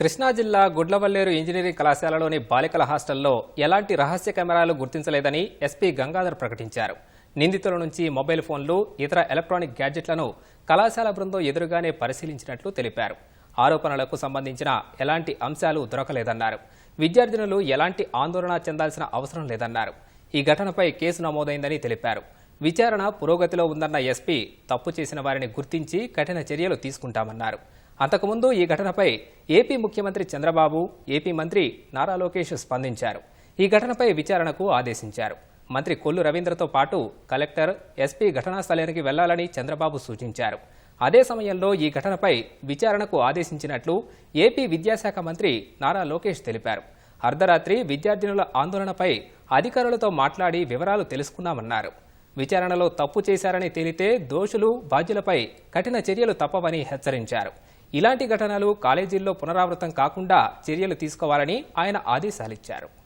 కృష్ణా జిల్లా గుడ్లవల్లేరు ఇంజనీరింగ్ కళాశాలలోని బాలికల హాస్టల్లో ఎలాంటి రహస్య కెమెరాలు గుర్తించలేదని ఎస్పీ గంగాధర్ ప్రకటించారు. నిందితుల నుంచి మొబైల్ ఫోన్లు ఇతర ఎలక్ట్రానిక్ గ్యాడ్జెట్లను కళాశాల బృందం ఎదురుగానే పరిశీలించినట్లు తెలిపారు. ఆరోపణలకు సంబంధించిన ఎలాంటి అంశాలు దొరకలేదన్నారు. విద్యార్థినులు ఎలాంటి ఆందోళన చెందాల్సిన అవసరం లేదన్నారు. ఈ ఘటనపై కేసు నమోదైందని తెలిపారు. విచారణ పురోగతిలో ఉందన్న ఎస్పీ తప్పు చేసిన వారిని గుర్తించి కఠిన చర్యలు తీసుకుంటామన్నారు. అంతకుముందు ఈ ఘటనపై ఏపీ ముఖ్యమంత్రి చంద్రబాబు ఏపీ మంత్రి నారా లోకేష్ స్పందించారు. ఈ ఘటనపై విచారణకు ఆదేశించారు. మంత్రి కొల్లు రవీంద్రతో పాటు కలెక్టర్ ఎస్పీ ఘటనా స్థలానికి వెళ్ళాలని చంద్రబాబు సూచించారు. అదే సమయంలో ఈ ఘటనపై విచారణకు ఆదేశించినట్లు ఏపీ విద్యాశాఖ మంత్రి నారా లోకేష్ తెలిపారు. అర్ధరాత్రి విద్యార్థినుల ఆందోళనపై అధికారులతో మాట్లాడి వివరాలు తెలుసుకున్నామన్నారు. విచారణలో తప్పు చేశారని తేలితే దోషులు బాధ్యులపై కఠిన చర్యలు తప్పవని హెచ్చరించారు. ఇలాంటి ఘటనలు కాలేజీల్లో పునరావృతం కాకుండా చర్యలు తీసుకోవాలని ఆయన ఆదేశాలిచ్చారు.